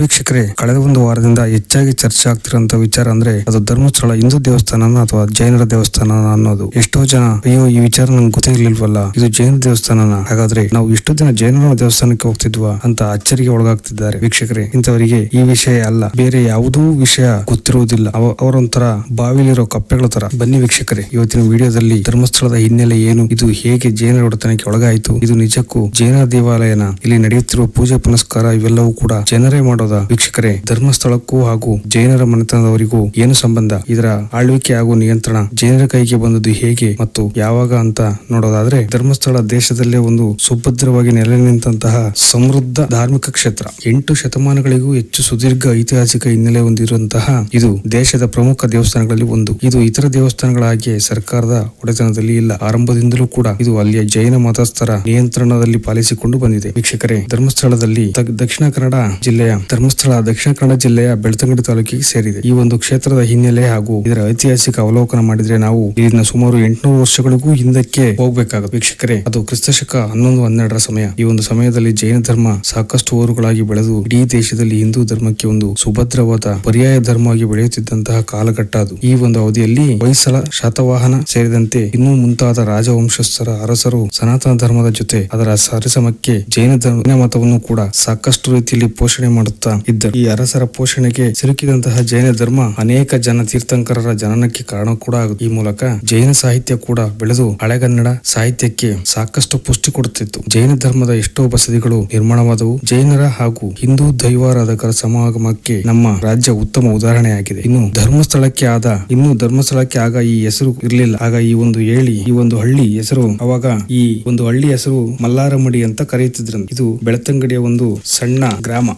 ವೀಕ್ಷಕರೇ, ಕಳೆದ ಒಂದು ವಾರದಿಂದ ಹೆಚ್ಚಾಗಿ ಚರ್ಚೆ ಆಗ್ತಿರೋಂತ ವಿಚಾರ ಅಂದ್ರೆ, ಅದು ಧರ್ಮಸ್ಥಳ ಹಿಂದೂ ದೇವಸ್ಥಾನ ಅಥವಾ ಜೈನರ ದೇವಸ್ಥಾನ ಅನ್ನೋದು. ಎಷ್ಟೋ ಜನ, ಅಯ್ಯೋ, ಈ ವಿಚಾರ ನಂಗೆ ಗೊತ್ತಿರ್ಲಿಲ್ವಲ್ಲ? ಇದು ಜೈನ ದೇವಸ್ಥಾನನ. ಹಾಗಾದ್ರೆ, ನಾವು ಇಷ್ಟು ದಿನ ಜೈನರ ದೇವಸ್ಥಾನಕ್ಕೆ ಹೋಗ್ತಿದ್ವಾ? ಅಂತ ಅಚ್ಚರಿಗೆ ಒಳಗಾಗ್ತಿದ್ದಾರೆ ವೀಕ್ಷಕರೇ. ಇಂಥವರಿಗೆ ಈ ವಿಷಯ ಅಲ್ಲ. ಬೇರೆ ಯಾವುದೂ ವಿಷಯ ಗೊತ್ತಿರುವುದಿಲ್ಲ. ಅವ- ಅವರೊಂಥರ ಬಾವಿಲಿರೋ ಕಪ್ಪೆಗಳ ತರ ಬನ್ನಿ ವೀಕ್ಷಕರೇ, ಇವತ್ತಿನ ವಿಡಿಯೋದಲ್ಲಿ ಧರ್ಮಸ್ಥಳದ ಹಿನ್ನೆಲೆ ಏನು? ಇದು ಹೇಗೆ ಜೈನರ ಒಡೆತನಕ್ಕೆ ಒಳಗಾಯಿತು? ಇದು ನಿಜಕ್ಕೂ ಜೈನ ದೇವಾಲಯನ, ಇಲ್ಲಿ ನಡೆಯುತ್ತಿರುವ ಪೂಜೆ ಪುನಸ್ಕಾರ ಇವೆಲ್ಲವೂ ಕೂಡ ಜನರೇ ಮಾಡೋದ ವೀಕ್ಷಕರೇ, ಧರ್ಮಸ್ಥಳಕ್ಕೂ ಹಾಗೂ ಜೈನರ ಮನೆತನದವರಿಗೂ ಏನು ಸಂಬಂಧ? ಇದರ ಆಳ್ವಿಕೆ ಹಾಗೂ ನಿಯಂತ್ರಣ ಜೈನರ ಕೈಗೆ ಬಂದದ್ದು ಹೇಗೆ ಮತ್ತು ಯಾವಾಗ ಅಂತ ನೋಡೋದಾದ್ರೆ, ಧರ್ಮಸ್ಥಳ ದೇಶದಲ್ಲೇ ಒಂದು ಸುಭದ್ರವಾಗಿ ನೆಲೆ ನಿಂತಹ ಸಮೃದ್ಧ ಧಾರ್ಮಿಕ ಕ್ಷೇತ್ರ. ಎಂಟು ಶತಮಾನಗಳಿಗೂ ಹೆಚ್ಚು ಸುದೀರ್ಘ ಐತಿಹಾಸಿಕ ಹಿನ್ನೆಲೆ ಹೊಂದಿರುವಂತಹ ಇದು ದೇಶದ ಪ್ರಮುಖ ದೇವಸ್ಥಾನಗಳಲ್ಲಿ ಒಂದು. ಇದು ಇತರ ದೇವಸ್ಥಾನಗಳ ಹಾಗೆ ಸರ್ಕಾರದ ಒಡೆತನದಲ್ಲಿ ಇಲ್ಲ. ಆರಂಭದಿಂದಲೂ ಕೂಡ ಇದು ಅಲ್ಲಿಯ ಜೈನ ಮತಸ್ಥರ ನಿಯಂತ್ರಣದಲ್ಲಿ ಪಾಲಿಸಿಕೊಂಡು ಬಂದಿದೆ. ವೀಕ್ಷಕರೇ, ಧರ್ಮಸ್ಥಳದಲ್ಲಿ ದಕ್ಷಿಣ ಕನ್ನಡ ಜಿಲ್ಲೆಯ ಧರ್ಮಸ್ಥಳ, ದಕ್ಷಿಣ ಕನ್ನಡ ಜಿಲ್ಲೆಯ ಬೆಳ್ತಂಗಡಿ ತಾಲೂಕಿಗೆ ಸೇರಿದೆ. ಈ ಒಂದು ಕ್ಷೇತ್ರದ ಹಿನ್ನೆಲೆ ಹಾಗೂ ಇದರ ಐತಿಹಾಸಿಕ ಅವಲೋಕನ ಮಾಡಿದ್ರೆ ನಾವು ಇಲ್ಲಿನ ಸುಮಾರು ಎಂಟುನೂರು ವರ್ಷಗಳಿಗೂ ಹಿಂದಕ್ಕೆ ಹೋಗ್ಬೇಕಾಗುತ್ತೆ. ವೀಕ್ಷಕರೇ, ಅದು ಕ್ರಿಸ್ತಶಕ ಹನ್ನೊಂದು ಹನ್ನೆರಡರ ಸಮಯ. ಈ ಒಂದು ಸಮಯದಲ್ಲಿ ಜೈನ ಧರ್ಮ ಸಾಕಷ್ಟು ಊರುಗಳಾಗಿ ಬೆಳೆದು ಇಡೀ ದೇಶದಲ್ಲಿ ಹಿಂದೂ ಧರ್ಮಕ್ಕೆ ಒಂದು ಸುಭದ್ರವಾದ ಪರ್ಯಾಯ ಧರ್ಮವಾಗಿ ಬೆಳೆಯುತ್ತಿದ್ದಂತಹ ಕಾಲಘಟ್ಟ ಅದು. ಈ ಒಂದು ಅವಧಿಯಲ್ಲಿ ಹೊಯ್ಸಳ ಶಾತವಾಹನ ಸೇರಿದಂತೆ ಇನ್ನೂ ಮುಂತಾದ ರಾಜವಂಶಸ್ಥರ ಅರಸರು ಸನಾತನ ಧರ್ಮದ ಜೊತೆ ಅದರ ಸರಿಸಮಕ್ಕೆ ಜೈನ ಧರ್ಮ ಮತವನ್ನು ಕೂಡ ಸಾಕಷ್ಟು ರೀತಿಯಲ್ಲಿ ಪೋಷಣೆ ಮಾಡುತ್ತಾ ಇದ್ದರು ಈ ಅರಸರ ಪೋಷಣೆಗೆ ಸಿಲುಕಿದಂತಹ ಜೈನ ಧರ್ಮ ಅನೇಕ ಜನ ತೀರ್ಥಂಕರರ ಜನನಕ್ಕೆ ಕಾರಣ ಕೂಡ ಆಗುತ್ತೆ. ಈ ಮೂಲಕ ಜೈನ ಸಾಹಿತ್ಯ ಕೂಡ ಬೆಳೆದು ಹಳೆಗನ್ನಡ ಸಾಹಿತ್ಯಕ್ಕೆ ಸಾಕಷ್ಟು ಪುಷ್ಟಿ ಕೊಡುತ್ತಿತ್ತು. ಜೈನ ಧರ್ಮದ ಎಷ್ಟೋ ಬಸದಿಗಳು ನಿರ್ಮಾಣವಾದವು. ಜೈನರ ಹಾಗೂ ಹಿಂದೂ ದೈವಾರಾಧಕರ ಸಮಾಗಮಕ್ಕೆ ನಮ್ಮ ರಾಜ್ಯ ಉತ್ತಮ ಉದಾಹರಣೆಯಾಗಿದೆ. ಇನ್ನು ಧರ್ಮಸ್ಥಳಕ್ಕೆ ಆದ, ಇನ್ನು ಧರ್ಮಸ್ಥಳಕ್ಕೆ ಆಗ ಈ ಹೆಸರು ಇರಲಿಲ್ಲ. ಆಗ ಈ ಒಂದು ಹೇಳಿ, ಈ ಒಂದು ಹಳ್ಳಿ ಹೆಸರು, ಅವಾಗ ಈ ಒಂದು ಹಳ್ಳಿ ಹೆಸರು ಮಲ್ಲಾರಮಡಿ ಅಂತ ಕರೆಯುತ್ತಿದ್ರು ಇದು ಬೆಳತಂಗಡಿಯ ಒಂದು ಸಣ್ಣ ಗ್ರಾಮ.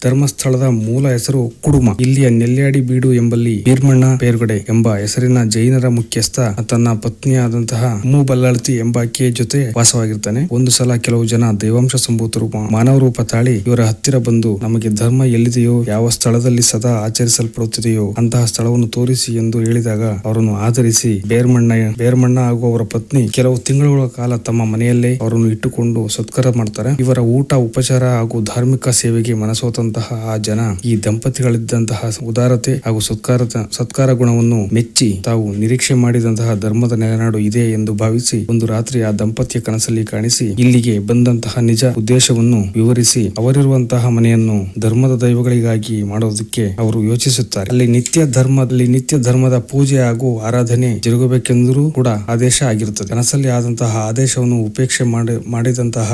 ಧರ್ಮಸ್ಥಳದ ಮೂಲ ಹೆಸರು ಕುಡುಮ. ಇಲ್ಲಿಯ ನೆಲ್ಯಾಡಿ ಬೀಡು ಎಂಬಲ್ಲಿ ಬೀರ್ಮಣ್ಣ ಪೇರ್ಗಡೆ ಎಂಬ ಹೆಸರಿನ ಜೈನರ ಮುಖ್ಯಸ್ಥ ತನ್ನ ಪತ್ನಿಯಾದಂತಹ ಮೂಬಲ್ಲಾಳತಿ ಬಲ್ಲಾಳ್ತಿ ಎಂಬಾಕೆಯ ಜೊತೆ ವಾಸವಾಗಿರ್ತಾನೆ. ಒಂದು ಸಲ ಕೆಲವು ಜನ ದೈವಾಂಶ ಸಂಭೂತರು ಮಾನವ ರೂಪ ತಾಳಿ ಇವರ ಹತ್ತಿರ ಬಂದು ನಮಗೆ ಧರ್ಮ ಎಲ್ಲಿದೆಯೋ, ಯಾವ ಸ್ಥಳದಲ್ಲಿ ಸದಾ ಆಚರಿಸಲ್ಪಡುತ್ತಿದೆಯೋ ಅಂತಹ ಸ್ಥಳವನ್ನು ತೋರಿಸಿ ಎಂದು ಹೇಳಿದಾಗ ಅವರನ್ನು ಆಧರಿಸಿ ಬೇರ್ಮಣ್ಣ ಬೇರ್ಮಣ್ಣ ಹಾಗೂ ಅವರ ಪತ್ನಿ ಕೆಲವು ತಿಂಗಳುಗಳ ಕಾಲ ತಮ್ಮ ಮನೆಯಲ್ಲೇ ಅವರನ್ನು ಇಟ್ಟುಕೊಂಡು ಸತ್ಕಾರ ಮಾಡ್ತಾರೆ. ಇವರ ಊಟ, ಉಪಚಾರ ಹಾಗೂ ಧಾರ್ಮಿಕ ಸೇವೆಗೆ ಮನಸೋತಂತಹ ಆ ಜನ ಈ ದಂಪತಿಗಳಿದ್ದಂತಹ ಉದಾರತೆ ಹಾಗೂ ಸತ್ಕಾರ ಸತ್ಕಾರ ಗುಣವನ್ನು ಮೆಚ್ಚಿ ತಾವು ನಿರೀಕ್ಷೆ ಮಾಡಿದಂತಹ ಧರ್ಮದ ನೆಲೆನಾಡು ಇದೆ ಎಂದು ಭಾವಿಸಿ ಒಂದು ರಾತ್ರಿ ಆ ದಂಪತಿಯ ಕನಸಲ್ಲಿ ಕಾಣಿಸಿ ಇಲ್ಲಿಗೆ ಬಂದಂತಹ ನಿಜ ಉದ್ದೇಶವನ್ನು ವಿವರಿಸಿ ಅವರಿರುವಂತಹ ಮನೆಯನ್ನು ಧರ್ಮದ ದೈವಗಳಿಗಾಗಿ ಮಾಡುವುದಕ್ಕೆ ಅವರು ಯೋಚಿಸುತ್ತಾರೆ. ಅಲ್ಲಿ ನಿತ್ಯ ಧರ್ಮದಲ್ಲಿ ನಿತ್ಯ ಧರ್ಮದ ಪೂಜೆ ಹಾಗೂ ಆರಾಧನೆ ಜರುಗಬೇಕೆಂದರೂ ಕೂಡ ಆದೇಶ ಆಗಿರುತ್ತದೆ. ಕನಸಲ್ಲಿ ಆದಂತಹ ಆದೇಶವನ್ನು ಉಪೇಕ್ಷೆ ಮಾಡಿ, ಮಾಡಿದಂತಹ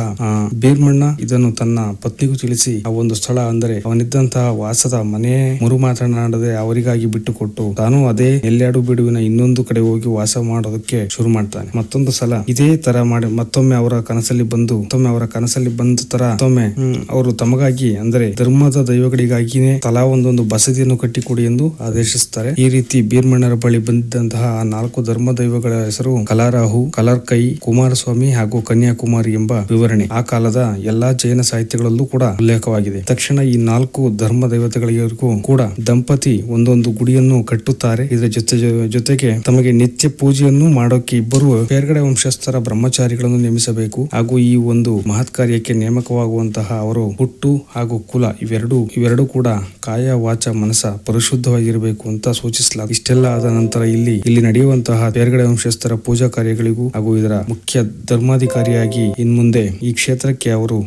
ಬೀರ್ಮಣ್ಣ ಇದನ್ನು ತನ್ನ ಪತ್ನಿಗೂ ತಿಳಿಸಿ ಆ ಒಂದು ಸ್ಥಳ ಅಂದರೆ ಅವನಿದ್ದಂತಹ ವಾಸದ ಮನೆ ಮರು ಮಾತನಾಡದೆ ಅವರಿಗಾಗಿ ಬಿಟ್ಟುಕೊಟ್ಟು ತಾನು ಅದೇ ಎಲ್ಲಾಡು ಬಿಡುವಿನ ಇನ್ನೊಂದು ಕಡೆ ಹೋಗಿ ವಾಸ ಮಾಡೋದಕ್ಕೆ ಶುರು ಮಾಡ್ತಾನೆ. ಮತ್ತೊಂದು ಸಲ ಇದೇ ತರ ಮಾಡಿ ಮತ್ತೊಮ್ಮೆ ಅವರ ಕನಸಲ್ಲಿ ಬಂದು, ಮತ್ತೊಮ್ಮೆ ಅವರ ಕನಸಲ್ಲಿ ಬಂದ ತರ ಮತ್ತೊಮ್ಮೆ ಅವರು ತಮಗಾಗಿ ಅಂದರೆ ಧರ್ಮದ ದೈವಗಳಿಗಾಗಿನೇ ತಲಾ ಒಂದೊಂದು ಬಸದಿಯನ್ನು ಕಟ್ಟಿಕೊಡಿ ಎಂದು ಆದೇಶಿಸುತ್ತಾರೆ. ಈ ರೀತಿ ಬೀರ್ಮಣ್ಣರ ಬಳಿ ಬಂದಿದ್ದಂತಹ ನಾಲ್ಕು ಧರ್ಮ ದೈವಗಳ ಹೆಸರು ಕಲಾರಾಹು, ಕಲರ್ಕೈ, ಕುಮಾರಸ್ವಾಮಿ ಹಾಗೂ ಕನ್ಯಾಕುಮಾರಿ ಎಂಬ ವಿವರಣೆ. ಆ ಕಾಲದ ಎಲ್ಲಾ ಜೈನ ಸಾಹಿತ್ಯಗಳಲ್ಲೂ ಕೂಡ ಉಲ್ಲೇಖವಾಗಿದೆ. ತಕ್ಷಣ ಈ ನಾಲ್ಕು ಧರ್ಮ ದೇವತೆಗಳಿಗೂ ಕೂಡ ದಂಪತಿ ಒಂದೊಂದು ಗುಡಿಯನ್ನು ಕಟ್ಟುತ್ತಾರೆ. ಇದರ ಜೊತೆ ಜೊತೆಗೆ ತಮಗೆ ನಿತ್ಯ ಪೂಜೆಯನ್ನು ಮಾಡೋಕೆ ಇಬ್ಬರು ಬೇರ್ಗಡೆ ವಂಶಸ್ಥರ ಬ್ರಹ್ಮಚಾರಿಗಳನ್ನು ನೇಮಿಸಬೇಕು. ಹಾಗೂ ಈ ಒಂದು ಮಹತ್ ಕಾರ್ಯಕ್ಕೆ ನೇಮಕವಾಗುವಂತಹ ಅವರು ಹುಟ್ಟು ಹಾಗೂ ಕುಲ ಇವೆರಡು ಇವೆರಡು ಕೂಡ ಕಾಯ, ವಾಚ ಮನಸ ಪರಿಶುದ್ಧವಾಗಿರಬೇಕು ಅಂತ ಸೂಚಿಸಲಾಗಿದೆ ಇಷ್ಟೆಲ್ಲ ಆದ ನಂತರ ಇಲ್ಲಿ ಇಲ್ಲಿ ನಡೆಯುವಂತಹ ಬೇರ್ಗಡೆ ವಂಶಸ್ಥರ ಪೂಜಾ ಕಾರ್ಯಗಳಿಗೂ ಹಾಗೂ ಇದರ ಮುಖ್ಯ ಧರ್ಮಾಧಿಕಾರಿಯಾಗಿ ಇನ್ಮುಂದೆ ಈ ಕ್ಷೇತ್ರಕ್ಕೆ ಅವರು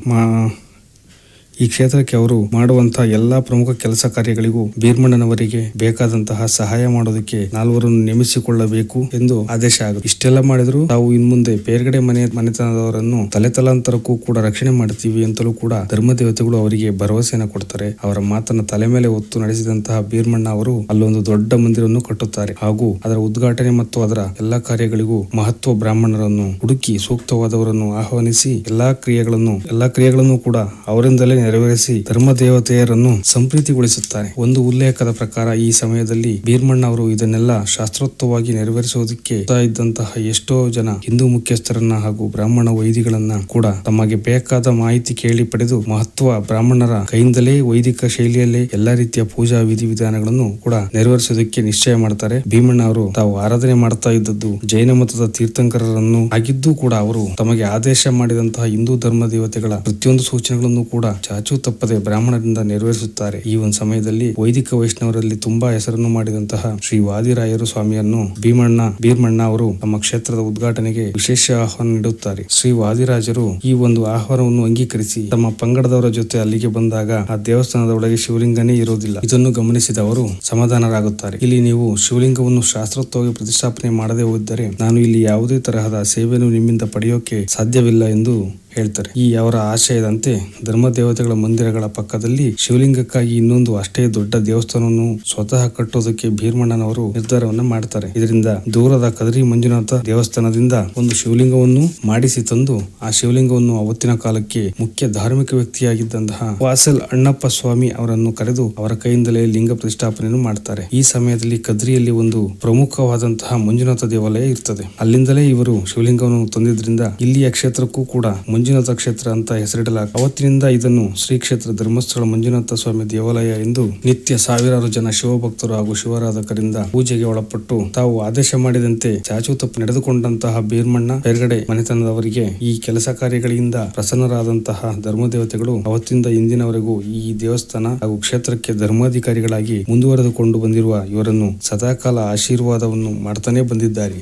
ಈ ಕ್ಷೇತ್ರಕ್ಕೆ ಅವರು ಮಾಡುವಂತಹ ಎಲ್ಲಾ ಪ್ರಮುಖ ಕೆಲಸ ಕಾರ್ಯಗಳಿಗೂ ಬೀರ್ಮಣ್ಣನವರಿಗೆ ಬೇಕಾದಂತಹ ಸಹಾಯ ಮಾಡೋದಕ್ಕೆ ನಾಲ್ವರನ್ನು ನೇಮಿಸಿಕೊಳ್ಳಬೇಕು ಎಂದು ಆದೇಶ ಆಗುತ್ತೆ. ಇಷ್ಟೆಲ್ಲ ಮಾಡಿದ್ರು ತಾವು ಇನ್ಮುಂದೆ ಬೇರ್ಗಡೆ ಮನೆ ಮನೆತನದವರನ್ನು ತಲೆ ತಲಾಂತರಕ್ಕೂ ಕೂಡ ರಕ್ಷಣೆ ಮಾಡ್ತೀವಿ ಅಂತಲೂ ಕೂಡ ಧರ್ಮ ದೇವತೆಗಳು ಅವರಿಗೆ ಭರವಸೆಯನ್ನು ಕೊಡ್ತಾರೆ. ಅವರ ಮಾತನ್ನ ತಲೆ ಮೇಲೆ ಒತ್ತು ನಡೆಸಿದಂತಹ ಬೀರ್ಮಣ್ಣ ಅವರು ಅಲ್ಲೊಂದು ದೊಡ್ಡ ಮಂದಿರವನ್ನು ಕಟ್ಟುತ್ತಾರೆ. ಹಾಗೂ ಅದರ ಉದ್ಘಾಟನೆ ಮತ್ತು ಅದರ ಎಲ್ಲಾ ಕಾರ್ಯಗಳಿಗೂ ಮಹತ್ವ ಬ್ರಾಹ್ಮಣರನ್ನು ಹುಡುಕಿ ಸೂಕ್ತವಾದವರನ್ನು ಆಹ್ವಾನಿಸಿ ಎಲ್ಲಾ ಕ್ರಿಯೆಗಳನ್ನು ಎಲ್ಲಾ ಕ್ರಿಯೆಗಳನ್ನು ಕೂಡ ಅವರಿಂದಲೇ ನೆರವೇರಿಸಿ ಧರ್ಮ ದೇವತೆಯರನ್ನು ಸಂಪ್ರೀತಿಗೊಳಿಸುತ್ತಾರೆ. ಒಂದು ಉಲ್ಲೇಖದ ಪ್ರಕಾರ ಈ ಸಮಯದಲ್ಲಿ ಬೀರ್ಮಣ್ಣ ಅವರು ಇದನ್ನೆಲ್ಲ ಶಾಸ್ತ್ರೋಕ್ತವಾಗಿ ನೆರವೇರಿಸುವುದಕ್ಕೆ ಇದ್ದಂತಹ ಎಷ್ಟೋ ಜನ ಹಿಂದೂ ಮುಖ್ಯಸ್ಥರನ್ನ ಹಾಗೂ ಬ್ರಾಹ್ಮಣ ವೈದಿಗಳನ್ನ ಕೂಡ ತಮಗೆ ಬೇಕಾದ ಮಾಹಿತಿ ಕೇಳಿ ಪಡೆದು ಮಹತ್ವ ಬ್ರಾಹ್ಮಣರ ಕೈಯಿಂದಲೇ ವೈದಿಕ ಶೈಲಿಯಲ್ಲೇ ಎಲ್ಲಾ ರೀತಿಯ ಪೂಜಾ ವಿಧಿವಿಧಾನಗಳನ್ನು ಕೂಡ ನೆರವೇರಿಸುವುದಕ್ಕೆ ನಿಶ್ಚಯ ಮಾಡ್ತಾರೆ. ಭೀಮಣ್ಣ ಅವರು ತಾವು ಆರಾಧನೆ ಮಾಡ್ತಾ ಇದ್ದದ್ದು ಜೈನ ಮತದ ತೀರ್ಥಂಕರರನ್ನು ಆಗಿದ್ದು ಕೂಡ ಅವರು ತಮಗೆ ಆದೇಶ ಮಾಡಿದಂತಹ ಹಿಂದೂ ಧರ್ಮ ದೇವತೆಗಳ ಪ್ರತಿಯೊಂದು ಸೂಚನೆಗಳನ್ನು ಕೂಡ ಚಾಚು ತಪ್ಪದೆ ಬ್ರಾಹ್ಮಣರಿಂದ ನೆರವೇರಿಸುತ್ತಾರೆ. ಈ ಒಂದು ಸಮಯದಲ್ಲಿ ವೈದಿಕ ವೈಷ್ಣವರಲ್ಲಿ ತುಂಬಾ ಹೆಸರನ್ನು ಮಾಡಿದಂತಹ ಶ್ರೀ ವಾದಿರಾಯರು ಸ್ವಾಮಿಯನ್ನು ಭೀಮಣ್ಣ ಬೀರ್ಮಣ್ಣ ಅವರು ತಮ್ಮ ಕ್ಷೇತ್ರದ ಉದ್ಘಾಟನೆಗೆ ವಿಶೇಷ ಆಹ್ವಾನ ನೀಡುತ್ತಾರೆ. ಶ್ರೀ ವಾದಿರಾಜರು ಈ ಒಂದು ಆಹ್ವಾನವನ್ನು ಅಂಗೀಕರಿಸಿ ತಮ್ಮ ಪಂಗಡದವರ ಜೊತೆ ಅಲ್ಲಿಗೆ ಬಂದಾಗ ಆ ದೇವಸ್ಥಾನದ ಒಳಗೆ ಶಿವಲಿಂಗನೇ ಇರುವುದಿಲ್ಲ. ಇದನ್ನು ಗಮನಿಸಿದ ಅವರು ಸಮಾಧಾನರಾಗುತ್ತಾರೆ. ಇಲ್ಲಿ ನೀವು ಶಿವಲಿಂಗವನ್ನು ಶಾಸ್ತ್ರೋಕ್ತವಾಗಿ ಪ್ರತಿಷ್ಠಾಪನೆ ಮಾಡದೆ ಹೋದರೆ ನಾನು ಇಲ್ಲಿ ಯಾವುದೇ ತರಹದ ಸೇವೆಯನ್ನು ನಿಮ್ಮಿಂದ ಪಡೆಯೋಕೆ ಸಾಧ್ಯವಿಲ್ಲ ಎಂದು ಹೇಳ್ತಾರೆ. ಈ ಅವರ ಆಶಯದಂತೆ ಧರ್ಮ ದೇವತೆಗಳ ಮಂದಿರಗಳ ಪಕ್ಕದಲ್ಲಿ ಶಿವಲಿಂಗಕ್ಕಾಗಿ ಇನ್ನೊಂದು ಅಷ್ಟೇ ದೊಡ್ಡ ದೇವಸ್ಥಾನವನ್ನು ಸ್ವತಃ ಕಟ್ಟೋದಕ್ಕೆ ಭೀರ್ಮಣ್ಣನವರು ನಿರ್ಧಾರವನ್ನ ಮಾಡ್ತಾರೆ. ಇದರಿಂದ ದೂರದ ಕದರಿ ಮಂಜುನಾಥ ದೇವಸ್ಥಾನದಿಂದ ಒಂದು ಶಿವಲಿಂಗವನ್ನು ಮಾಡಿಸಿ ತಂದು ಆ ಶಿವಲಿಂಗವನ್ನು ಅವತ್ತಿನ ಕಾಲಕ್ಕೆ ಮುಖ್ಯ ಧಾರ್ಮಿಕ ವ್ಯಕ್ತಿಯಾಗಿದ್ದಂತಹ ವಾಸಲ್ ಅಣ್ಣಪ್ಪ ಸ್ವಾಮಿ ಅವರನ್ನು ಕರೆದು ಅವರ ಕೈಯಿಂದಲೇ ಲಿಂಗ ಪ್ರತಿಷ್ಠಾಪನೆಯನ್ನು ಮಾಡ್ತಾರೆ. ಈ ಸಮಯದಲ್ಲಿ ಕದ್ರಿಯಲ್ಲಿ ಒಂದು ಪ್ರಮುಖವಾದಂತಹ ಮಂಜುನಾಥ ದೇವಾಲಯ ಇರ್ತದೆ. ಅಲ್ಲಿಂದಲೇ ಇವರು ಶಿವಲಿಂಗವನ್ನು ತಂದಿದ್ರಿಂದ ಇಲ್ಲಿಯ ಕ್ಷೇತ್ರಕ್ಕೂ ಕೂಡ ಮಂಜುನಾಥ ಕ್ಷೇತ್ರ ಅಂತ ಹೆಸರಿಡಲಾಗ ಅವತ್ತಿನಿಂದ ಇದನ್ನು ಶ್ರೀ ಕ್ಷೇತ್ರ ಧರ್ಮಸ್ಥಳ ಮಂಜುನಾಥ ಸ್ವಾಮಿ ದೇವಾಲಯ ಎಂದು ನಿತ್ಯ ಸಾವಿರಾರು ಜನ ಶಿವಭಕ್ತರು ಹಾಗೂ ಶಿವಾರಾಧಕರಿಂದ ಪೂಜೆಗೆ ಒಳಪಟ್ಟು ತಾವು ಆದೇಶ ಮಾಡಿದಂತೆ ಚಾಚು ತಪ್ಪು ನಡೆದುಕೊಂಡಂತಹ ಬೀರ್ಮಣ್ಣ ಹೆರ್ಗಡೆ ಮನೆತನದವರಿಗೆ ಈ ಕೆಲಸ ಕಾರ್ಯಗಳಿಂದ ಪ್ರಸನ್ನರಾದಂತಹ ಧರ್ಮದೇವತೆಗಳು ಅವತ್ತಿಂದ ಇಂದಿನವರೆಗೂ ಈ ದೇವಸ್ಥಾನ ಹಾಗೂ ಕ್ಷೇತ್ರಕ್ಕೆ ಧರ್ಮಾಧಿಕಾರಿಗಳಾಗಿ ಮುಂದುವರೆದುಕೊಂಡು ಬಂದಿರುವ ಇವರನ್ನು ಸದಾಕಾಲ ಆಶೀರ್ವಾದವನ್ನು ಮಾಡ್ತಾನೆ ಬಂದಿದ್ದಾರೆ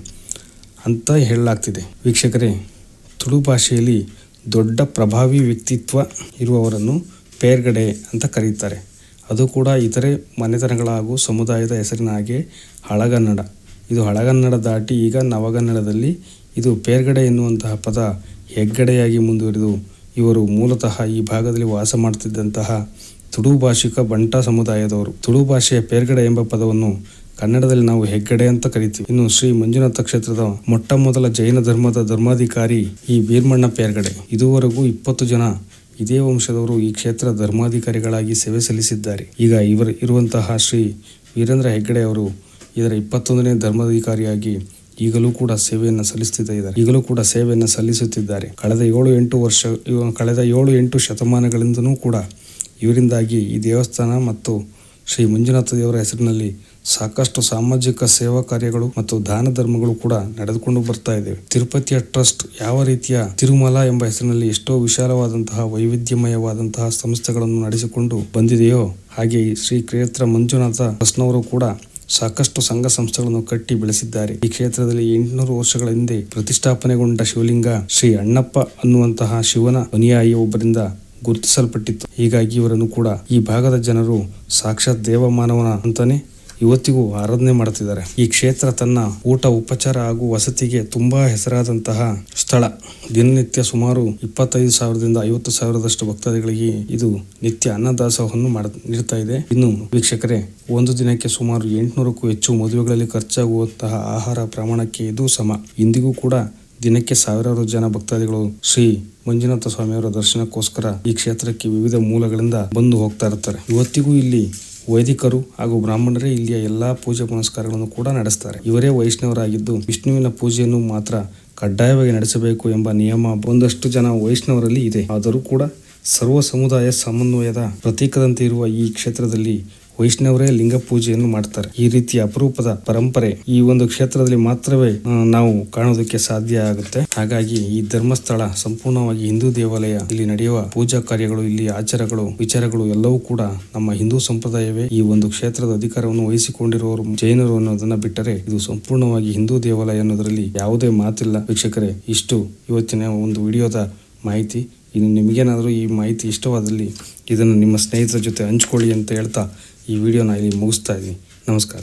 ಅಂತ ಹೇಳಲಾಗ್ತಿದೆ. ವೀಕ್ಷಕರೇ, ತುಳು ಭಾಷೆಯಲ್ಲಿ ದೊಡ್ಡ ಪ್ರಭಾವಿ ವ್ಯಕ್ತಿತ್ವ ಇರುವವರನ್ನು ಪೇರ್ಗಡೆ ಅಂತ ಕರೀತಾರೆ. ಅದು ಕೂಡ ಇತರೆ ಮನೆತನಗಳ ಹಾಗೂ ಸಮುದಾಯದ ಹೆಸರಿನ ಹಾಗೆ ಹಳಗನ್ನಡ. ಇದು ಹಳಗನ್ನಡ ದಾಟಿ ಈಗ ನವಗನ್ನಡದಲ್ಲಿ ಇದು ಪೇರ್ಗಡೆ ಎನ್ನುವಂತಹ ಪದ ಹೆಗ್ಗಡೆಯಾಗಿ ಮುಂದುವರಿದು ಇವರು ಮೂಲತಃ ಈ ಭಾಗದಲ್ಲಿ ವಾಸ ಮಾಡುತ್ತಿದ್ದಂತಹ ತುಳು ಭಾಷಿಕ ಬಂಟ ಸಮುದಾಯದವರು. ತುಳು ಭಾಷೆಯ ಪೇರ್ಗಡೆ ಎಂಬ ಪದವನ್ನು ಕನ್ನಡದಲ್ಲಿ ನಾವು ಹೆಗ್ಗಡೆ ಅಂತ ಕರಿತೀವಿ. ಇನ್ನು ಶ್ರೀ ಮಂಜುನಾಥ ಕ್ಷೇತ್ರದ ಮೊಟ್ಟ ಮೊದಲ ಜೈನ ಧರ್ಮದ ಧರ್ಮಾಧಿಕಾರಿ ಈ ಬೀರ್ಮಣ್ಣ ಪೇರ್ಗಡೆ ಇದುವರೆಗೂ ಇಪ್ಪತ್ತು ಜನ ಇದೇ ವಂಶದವರು ಈ ಕ್ಷೇತ್ರ ಧರ್ಮಾಧಿಕಾರಿಗಳಾಗಿ ಸೇವೆ ಸಲ್ಲಿಸಿದ್ದಾರೆ. ಈಗ ಇವರು ಇರುವಂತಹ ಶ್ರೀ ವೀರೇಂದ್ರ ಹೆಗ್ಗಡೆ ಅವರು ಇದರ ಇಪ್ಪತ್ತೊಂದನೇ ಧರ್ಮಾಧಿಕಾರಿಯಾಗಿ ಈಗಲೂ ಕೂಡ ಸೇವೆಯನ್ನು ಸಲ್ಲಿಸುತ್ತಿದ್ದಾರೆ ಈಗಲೂ ಕೂಡ ಸೇವೆಯನ್ನು ಸಲ್ಲಿಸುತ್ತಿದ್ದಾರೆ. ಕಳೆದ ಏಳು ಎಂಟು ವರ್ಷ ಕಳೆದ ಏಳು ಎಂಟು ಶತಮಾನಗಳಿಂದನೂ ಕೂಡ ಇವರಿಂದಾಗಿ ಈ ದೇವಸ್ಥಾನ ಮತ್ತು ಶ್ರೀ ಮಂಜುನಾಥ ದೇವರ ಹೆಸರಿನಲ್ಲಿ ಸಾಕಷ್ಟು ಸಾಮಾಜಿಕ ಸೇವಾ ಕಾರ್ಯಗಳು ಮತ್ತು ದಾನ ಧರ್ಮಗಳು ಕೂಡ ನಡೆದುಕೊಂಡು ಬರ್ತಾ ಇದ್ದೇವೆ ತಿರುಪತಿಯ ಟ್ರಸ್ಟ್ ಯಾವ ರೀತಿಯ ತಿರುಮಲ ಎಂಬ ಹೆಸರಿನಲ್ಲಿ ಎಷ್ಟೋ ವಿಶಾಲವಾದಂತಹ ವೈವಿಧ್ಯಮಯವಾದಂತಹ ಸಂಸ್ಥೆಗಳನ್ನು ನಡೆಸಿಕೊಂಡು ಬಂದಿದೆಯೋ ಹಾಗೆ ಶ್ರೀ ಕ್ಷೇತ್ರ ಮಂಜುನಾಥ ಟ್ರಸ್ಟ್ನವರು ಕೂಡ ಸಾಕಷ್ಟು ಸಂಘ ಸಂಸ್ಥೆಗಳನ್ನು ಕಟ್ಟಿ ಬೆಳೆಸಿದ್ದಾರೆ. ಈ ಕ್ಷೇತ್ರದಲ್ಲಿ ಎಂಟುನೂರು ವರ್ಷಗಳ ಹಿಂದೆ ಪ್ರತಿಷ್ಠಾಪನೆಗೊಂಡ ಶಿವಲಿಂಗ ಶ್ರೀ ಅಣ್ಣಪ್ಪ ಅನ್ನುವಂತಹ ಶಿವನ ಅನುಯಾಯಿ ಒಬ್ಬರಿಂದ ಗುರುತಿಸಲ್ಪಟ್ಟಿತ್ತು. ಹೀಗಾಗಿ ಇವರನ್ನು ಕೂಡ ಈ ಭಾಗದ ಜನರು ಸಾಕ್ಷಾತ್ ದೇವಮಾನವನ ಅಂತಾನೆ ಇವತ್ತಿಗೂ ಆರಾಧನೆ ಮಾಡುತ್ತಿದ್ದಾರೆ ಈ ಕ್ಷೇತ್ರ ತನ್ನ ಊಟ, ಉಪಚಾರ ಹಾಗೂ ವಸತಿಗೆ ತುಂಬಾ ಹೆಸರಾದಂತಹ ಸ್ಥಳ. ದಿನನಿತ್ಯ ಸುಮಾರು ಇಪ್ಪತ್ತೈದು ಸಾವಿರದಿಂದ ಐವತ್ತು ಸಾವಿರದಷ್ಟು ಭಕ್ತಾದಿಗಳಿಗೆ ಇದು ನಿತ್ಯ ಅನ್ನದಾಸೋಹವನ್ನು ಮಾಡ, ನೀಡ್ತಾ ಇದೆ. ಇನ್ನು ವೀಕ್ಷಕರೇ, ಒಂದು ದಿನಕ್ಕೆ ಸುಮಾರು ಎಂಟುನೂರಕ್ಕೂ ಹೆಚ್ಚು ಮದುವೆಗಳಲ್ಲಿ ಖರ್ಚಾಗುವಂತಹ ಆಹಾರ ಪ್ರಮಾಣಕ್ಕೆ ಇದು ಸಮ. ಇಂದಿಗೂ ಕೂಡ ದಿನಕ್ಕೆ ಸಾವಿರಾರು ಜನ ಭಕ್ತಾದಿಗಳು ಶ್ರೀ ಮಂಜುನಾಥ ಸ್ವಾಮಿಯವರ ದರ್ಶನಕ್ಕೋಸ್ಕರ ಈ ಕ್ಷೇತ್ರಕ್ಕೆ ವಿವಿಧ ಮೂಲಗಳಿಂದ ಬಂದು ಹೋಗ್ತಾ ಇರ್ತಾರೆ ಇವತ್ತಿಗೂ ಇಲ್ಲಿ ವೈದಿಕರು ಹಾಗೂ ಬ್ರಾಹ್ಮಣರೇ ಇಲ್ಲಿಯ ಎಲ್ಲಾ ಪೂಜೆ ಪುನಸ್ಕಾರಗಳನ್ನು ಕೂಡ ನಡೆಸ್ತಾರೆ. ಇವರೇ ವೈಷ್ಣವರಾಗಿದ್ದು ವಿಷ್ಣುವಿನ ಪೂಜೆಯನ್ನು ಮಾತ್ರ ಕಡ್ಡಾಯವಾಗಿ ನಡೆಸಬೇಕು ಎಂಬ ನಿಯಮ ಒಂದಷ್ಟು ಜನ ವೈಷ್ಣವರಲ್ಲಿ ಇದೆ. ಆದರೂ ಕೂಡ ಸರ್ವ ಸಮುದಾಯ ಸಮನ್ವಯದ ಪ್ರತೀಕದಂತೆ ಇರುವ ಈ ಕ್ಷೇತ್ರದಲ್ಲಿ ವೈಷ್ಣವರೇ ಲಿಂಗ ಪೂಜೆಯನ್ನು ಮಾಡ್ತಾರೆ. ಈ ರೀತಿ ಅಪರೂಪದ ಪರಂಪರೆ ಈ ಒಂದು ಕ್ಷೇತ್ರದಲ್ಲಿ ಮಾತ್ರವೇ ನಾವು ಕಾಣೋದಕ್ಕೆ ಸಾಧ್ಯ ಆಗುತ್ತೆ. ಹಾಗಾಗಿ ಈ ಧರ್ಮಸ್ಥಳ ಸಂಪೂರ್ಣವಾಗಿ ಹಿಂದೂ ದೇವಾಲಯ ಇಲ್ಲಿ ನಡೆಯುವ ಪೂಜಾ ಕಾರ್ಯಗಳು, ಇಲ್ಲಿ ಆಚಾರಗಳು, ವಿಚಾರಗಳು ಎಲ್ಲವೂ ಕೂಡ ನಮ್ಮ ಹಿಂದೂ ಸಂಪ್ರದಾಯವೇ ಈ ಒಂದು ಕ್ಷೇತ್ರದ ಅಧಿಕಾರವನ್ನು ವಹಿಸಿಕೊಂಡಿರುವವರು ಜೈನರು ಅನ್ನೋದನ್ನ ಬಿಟ್ಟರೆ ಇದು ಸಂಪೂರ್ಣವಾಗಿ ಹಿಂದೂ ದೇವಾಲಯ ಅನ್ನೋದರಲ್ಲಿ ಯಾವುದೇ ಮಾತಿಲ್ಲ. ವೀಕ್ಷಕರೇ, ಇಷ್ಟು ಇವತ್ತಿನ ಒಂದು ವಿಡಿಯೋದ ಮಾಹಿತಿ. ಇನ್ನು ನಿಮಗೇನಾದರೂ ಈ ಮಾಹಿತಿ ಇಷ್ಟವಾದಲ್ಲಿ ಇದನ್ನು ನಿಮ್ಮ ಸ್ನೇಹಿತರ ಜೊತೆ ಹಂಚ್ಕೊಳ್ಳಿ ಅಂತ ಹೇಳ್ತಾ ಈ ವಿಡಿಯೋನ ಇಲ್ಲಿ ಮುಗಿಸ್ತಾ ಇದ್ದೀನಿ. ನಮಸ್ಕಾರ.